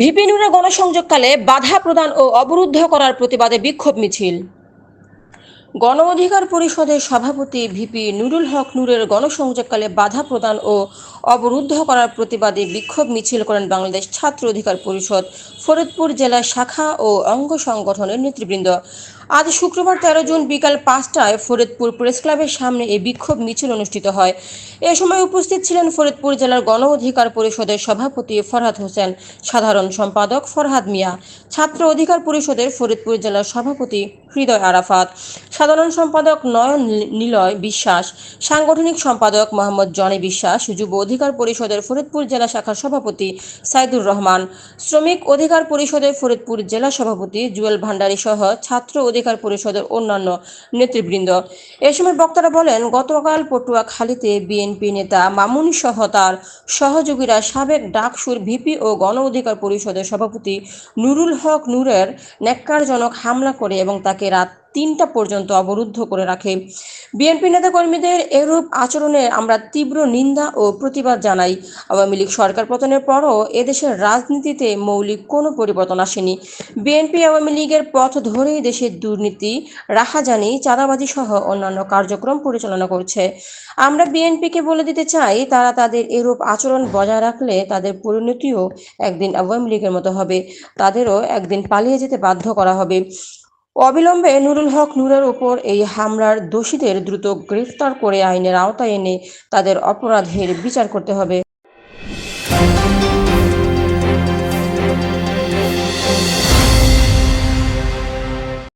VP নুরের গণসংযোগকালে বাধা প্রদান ও অবরুদ্ধ করার প্রতিবাদে বিক্ষোভ মিছিল। গণ অধিকার পরিষদের সভাপতি ভিপি নুরুল হক নুরের গণসংযোগকালে বাধা প্রদান ও অবরুদ্ধ করার প্রতিবাদে বিক্ষোভ মিছিল করেন বাংলাদেশ ছাত্র অধিকার পরিষদ, ফরিদপুর জেলা শাখা ও অঙ্গ সংগঠনের নেতৃবৃন্দ। আজ শুক্রবার তেরো জুন বিকাল পাঁচটায় ফরিদপুর প্রেস ক্লাবের সামনে এই বিক্ষোভ মিছিল অনুষ্ঠিত হয়। এ সময় উপস্থিত ছিলেন ফরিদপুর জেলার গণ অধিকার পরিষদের সভাপতি ফরহাদ হোসেন, সাধারণ সম্পাদক ফরহাদ মিয়া, ছাত্র অধিকার পরিষদের ফরিদপুর জেলার সভাপতি হৃদয় আরাফাত, সাধারণ সম্পাদক নয়ন নিলয় বিশ্বাস, সাংগঠনিক সম্পাদক মোহাম্মদ জনি বিশ্বাস, যুব অধিকার পরিষদের ফরিদপুর জেলা শাখার সভাপতি সাইদুর রহমান, শ্রমিক অধিকার পরিষদের ফরিদপুর জেলা সভাপতি জুয়েল ভান্ডারী সহ ছাত্র অধিকার পরিষদের অন্যান্য নেতৃবৃন্দ। এ সময় বক্তারা বলেন, গতকাল পটুয়াখালীতে বিএনপি নেতা মামুন সহ তার সহযোগীরা সাবেক ডাকসুর ভিপি ও গণ অধিকার পরিষদের সভাপতি নুরুল হক নুরের ন্যাক্কারজনক হামলা করে এবং তাকে রাত তিনটা পর্যন্ত অবরুদ্ধ করে রাখে। বিএনপি নেতাকর্মীদের এরূপ আচরণে আমরা তীব্র নিন্দা ও প্রতিবাদ জানাই। আওয়ামী লীগ সরকার পতনের পরও এদেশের রাজনীতিতে মৌলিক কোনো পরিবর্তন আসেনি। বিএনপি আওয়ামী লীগের পথ ধরেই দেশের দুর্নীতি, রাহাজানি, চাঁদাবাজি সহ অন্যান্য কার্যক্রম পরিচালনা করছে। আমরা বিএনপিকে বলে দিতে চাই, তারা তাদের এরূপ আচরণ বজায় রাখলে তাদের পরিণতিও একদিন আওয়ামী লীগের মতো হবে। তাদেরও একদিন পালিয়ে যেতে বাধ্য করা হবে। অবিলম্বে নুরুল হক নুরের ওপর এই হামলার দোষীদের দ্রুত গ্রেফতার করে আইনের আওতায় এনে তাদের অপরাধের বিচার করতে হবে।